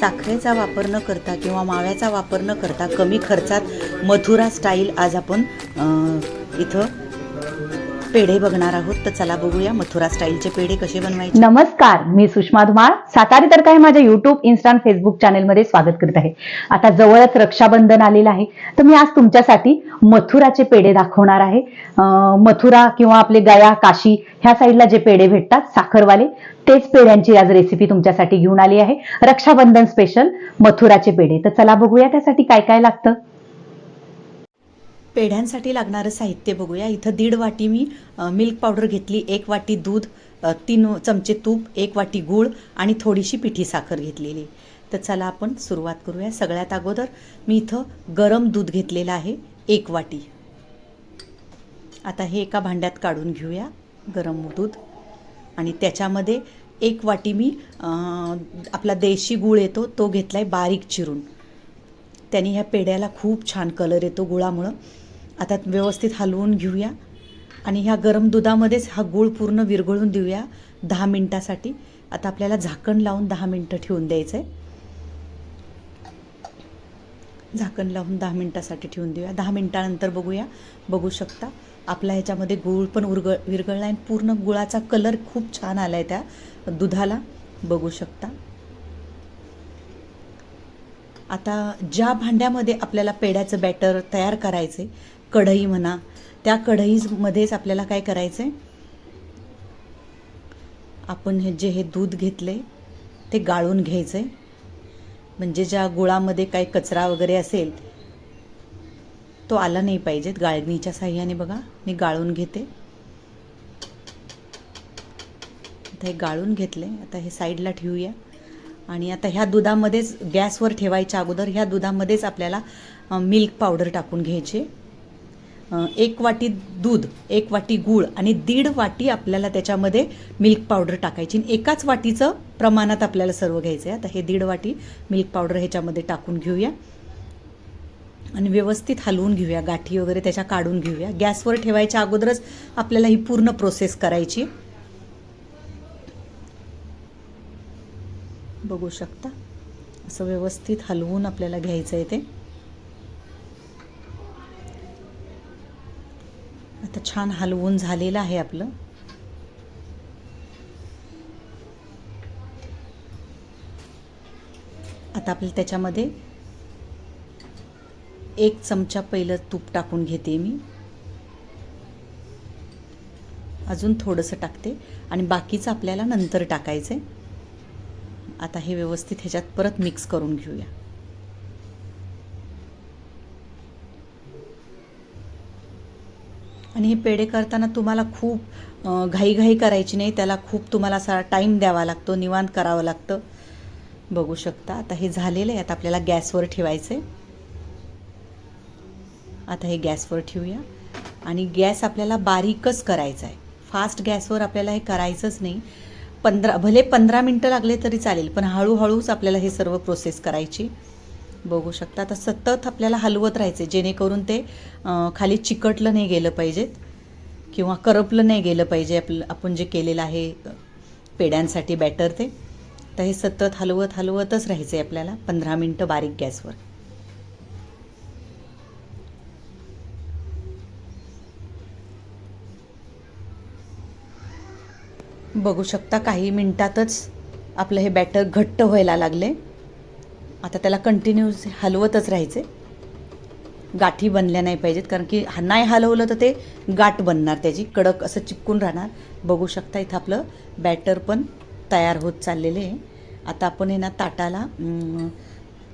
साखरेचा वापर न करता किंवा माव्याचा वापर न करता कमी खर्चात मथुरा स्टाईल आज आपण इथं पेढे बघणार आहोत तर चला बघूया मथुरा स्टाईलचे पेढे कसे बनवायचे. नमस्कार मी सुषमा धुमाळ. सातारी तर काय माझ्या युट्यूब इन्स्टा फेसबुक फेसबुक चॅनेलमध्ये स्वागत करत आहे. आता जवळच रक्षाबंधन आलेलं आहे तर मी आज तुमच्यासाठी मथुराचे पेढे दाखवणार आहे. मथुरा किंवा आपले गया काशी ह्या साईडला जे पेढे भेटतात साखरवाले तेच पेढ्यांची आज रेसिपी तुमच्यासाठी घेऊन आली आहे. रक्षाबंधन स्पेशल मथुराचे पेढे. तर चला बघूया त्यासाठी काय काय लागतं. पेढ्यांसाठी लागणारं साहित्य बघूया. इथं दीड वाटी मी मिल्क पावडर घेतली एक वाटी दूध तीन चमचे तूप एक वाटी गूळ आणि थोडीशी पिठी साखर घेतलेली. तर चला आपण सुरुवात करूया. सगळ्यात अगोदर मी इथं गरम दूध घेतलेलं आहे एक वाटी. आता हे एका भांड्यात काढून घेऊया गरम दूध. आणि त्याच्यामध्ये एक वाटी मी आपला देशी गूळ येतो तो घेतला आहे बारीक चिरून. त्याने ह्या पेढ्याला खूप छान कलर येतो गुळामुळं. आता व्यवस्थित हलवून घेऊया. आणि ह्या गरम दुधामध्येच हा गूळ पूर्ण विरघळून देऊया दहा मिनटासाठी. आता आपल्याला झाकण लावून दहा मिनटं ठेवून द्यायचं आहे झाकण लावून दहा मिनटासाठी ठेवून देऊया. दहा मिनटानंतर बघूया. बघू शकता आपला ह्याच्यामध्ये गूळ पण उरगळ विरघळला आहे पूर्ण गुळाचा कलर खूप छान आला आहे त्या दुधाला. बघू शकता. आता ज्या भांड्यामध्ये आपल्याला पेढ्याचं बॅटर तयार करायचे कढई म्हणा त्या कढईमध्येच आपल्याला काय करायचं आहे आपण हे जे हे दूध घेतले ते गाळून घ्यायचं आहे म्हणजे ज्या गुळामध्ये काही कचरा वगैरे असेल तो आला नाही पाहिजेत गाळणीच्या साह्याने बघा मी गाळून घेते. आता हे गाळून घेतले आता हे साईडला ठेवूया. आणि आता ह्या दुधामध्येच गॅसवर ठेवायच्या अगोदर ह्या दुधामध्येच आपल्याला मिल्क पावडर टाकून घ्यायचे. एक वाटी दूध एक वाटी गूळ आणि दीड वाटी आपल्याला त्याच्यामध्ये मिल्क पावडर टाकायची. आणि एकाच वाटीचं प्रमाणात आपल्याला सर्व घ्यायचं आहे. आता हे दीड वाटी मिल्क पावडर ह्याच्यामध्ये टाकून घेऊया. आणि व्यवस्थित हलवून घेऊया. गाठी वगैरे त्याच्या काढून घेऊया. गॅसवर ठेवायच्या अगोदरच आपल्याला ही पूर्ण प्रोसेस करायची. बघू शकता. असं व्यवस्थित हलवून आपल्याला घ्यायचं आहे ते. आता छान हलवून झालेलं आहे आपलं. आता आपलं त्याच्यामध्ये एक चमचा पहिलं तूप टाकून घेते मी. अजून थोडंसं टाकते. आणि बाकीचं आपल्याला नंतर टाकायचं आहे आता हे व्यवस्थित ह्याच्यात परत मिक्स करून घेऊया. आणि हे पेढे करताना तुम्हाला खूप घाईघाई करायची नाही त्याला खूप तुम्हाला असा टाईम द्यावा लागतो निवांत करावं लागतं. बघू शकता आता हे झालेलं आहे आता आपल्याला गॅसवर ठेवायचं आहे आता हे गॅसवर ठेवूया. आणि गॅस आपल्याला बारीकच करायचा आहे फास्ट गॅसवर आपल्याला हे करायचंच नाही. पंधरा भले पंधरा मिनटं लागले तरी चालेल पण हळूहळूच आपल्याला हे सर्व प्रोसेस करायची. बघू शकता आता सतत आपल्याला हलवत राहायचे जेणेकरून ते खाली चिकटलं नाही गेलं पाहिजेत किंवा करपलं नाही गेलं पाहिजे आपलं आपण जे केलेलं आहे पेड्यांसाठी बॅटर ते. तर हे सतत हलवत हलवतच राहायचं आहे आपल्याला पंधरा मिनटं बारीक गॅसवर. बघू शकता काही मिनटातच आपलं हे बॅटर घट्ट व्हायला लागले. आता त्याला कंटिन्यूस हलवतच राहायचे. गाठी बनल्या नाही पाहिजेत कारण की नाही हलवलं तर ते गाठ बनणार त्याची कडक असं चिपकून राहणार. बघू शकता इथं आपलं बॅटर पण तयार होत चाललेले आहे. आता आपण हे ना ताटाला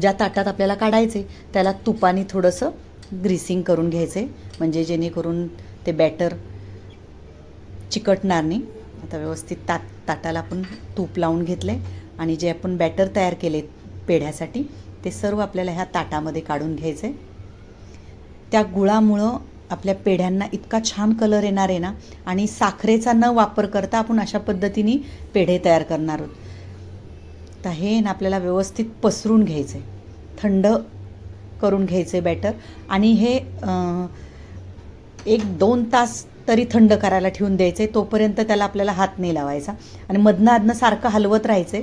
ज्या ताटात आपल्याला काढायचे त्याला तुपाने थोडंसं ग्रीसिंग करून घ्यायचे. म्हणजे जेणेकरून ते बॅटर चिकटणार नाही. आता व्यवस्थित ताट ताटाला आपण तूप लावून घेतलं आहे आणि जे आपण बॅटर तयार केले पेढ्यासाठी ते सर्व आपल्याला ह्या ताटामध्ये काढून घ्यायचे त्या गुळामुळं आपल्या पेढ्यांना इतका छान कलर येणार आहे ना आणि साखरेचा न वापर करता आपण अशा पद्धतीने पेढे तयार करणार आहोत. तर हे ना आपल्याला व्यवस्थित पसरून घ्यायचं आहे थंड करून घ्यायचे बॅटर आणि हे एक दोन तास तरी थंड करायला ठेवून द्यायचे तोपर्यंत त्याला आपल्याला हात नाही लावायचा. आणि मधनं अधनं सारखं हलवत राहायचे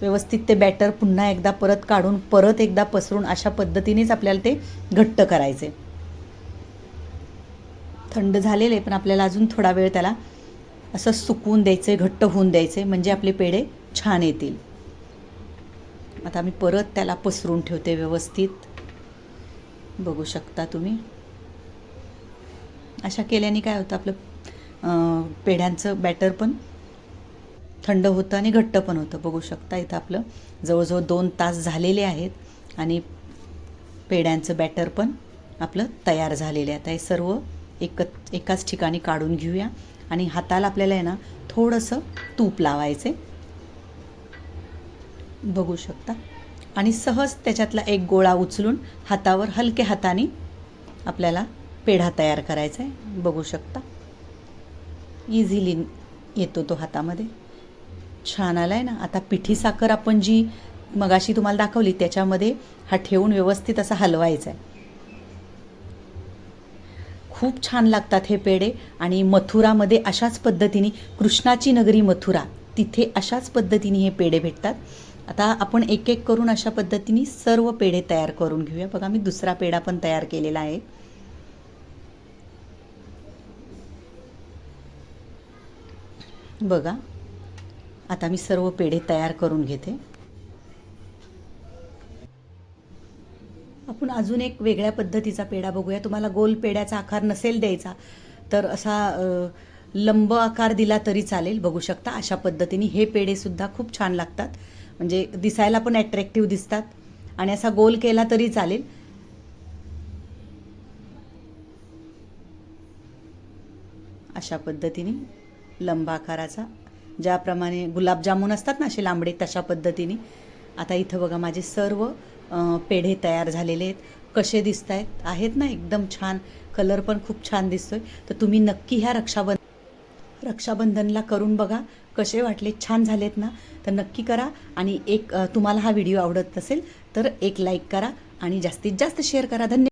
व्यवस्थित ते बॅटर पुन्हा एकदा परत काढून परत एकदा पसरून अशा पद्धतीनेच आपल्याला ते घट्ट करायचे थंड झालेले पण आपल्याला अजून थोडा वेळ त्याला असं सुकवून द्यायचे घट्ट होऊन द्यायचे म्हणजे आपले पेढे छान येतील. आता मी परत त्याला पसरून ठेवते व्यवस्थित. बघू शकता तुम्ही. अशा केल्याने काय होतं आपलं पेढ्यांचं बॅटर पण थंड होतं आणि घट्ट पण होतं. बघू शकता इथं आपलं जवळजवळ दोन तास झालेले आहेत आणि पेढ्यांचं बॅटर पण आपलं तयार झालेलं आहे आता हे सर्व एक एकाच ठिकाणी काढून घेऊया आणि हाताला आपल्याला आहे ना थोडंसं तूप लावायचे. बघू शकता. आणि सहज त्याच्यातला एक गोळा उचलून हातावर हलक्या हाताने आपल्याला पेढा तयार करायचा आहे बघू शकता. इझिली येतो तो हातामध्ये. छान आला आहे ना. आता पिठी साखर आपण जी मगाशी तुम्हाला दाखवली त्याच्यामध्ये हा ठेवून व्यवस्थित असा हलवायचा आहे खूप छान लागतात हे पेढे आणि मथुरामध्ये अशाच पद्धतीने कृष्णाची नगरी मथुरा तिथे अशाच पद्धतीने हे पेढे भेटतात. आता आपण एक एक करून अशा पद्धतीने सर्व पेढे तयार करून घेऊया. बघा मी दुसरा पेढा पण तयार केलेला आहे. बघा. आता मी सर्व पेढे तयार करून घेते. आपण अजून एक वेगळ्या पद्धतीचा पेढा बघूया. तुम्हाला गोल पेढ्याचा आकार नसेल द्यायचा तर असा लंब आकार दिला तरी चालेल. बघू शकता अशा पद्धतीने हे पेढेसुद्धा खूप छान लागतात. म्हणजे दिसायला पण ॲट्रॅक्टिव्ह दिसतात. आणि असा गोल केला तरी चालेल. अशा पद्धतीने लंबाकाराचा ज्याप्रमाणे गुलाबजामुन असतात ना असे लांबडे तशा पद्धतीने. आता इथं बघा माझे सर्व पेढे तयार झालेले आहेत. कसे दिसत आहेत आहेत ना एकदम छान. कलर पण खूप छान दिसतोय. तर तुम्ही नक्की ह्या रक्षाबंधन रक्षाबंधनला करून बघा कसे वाटले? छान झालेत ना? तर नक्की करा. आणि एक तुम्हाला हा व्हिडिओ आवडत असेल तर एक लाईक करा आणि जास्तीत जास्त शेअर करा. धन्यवाद.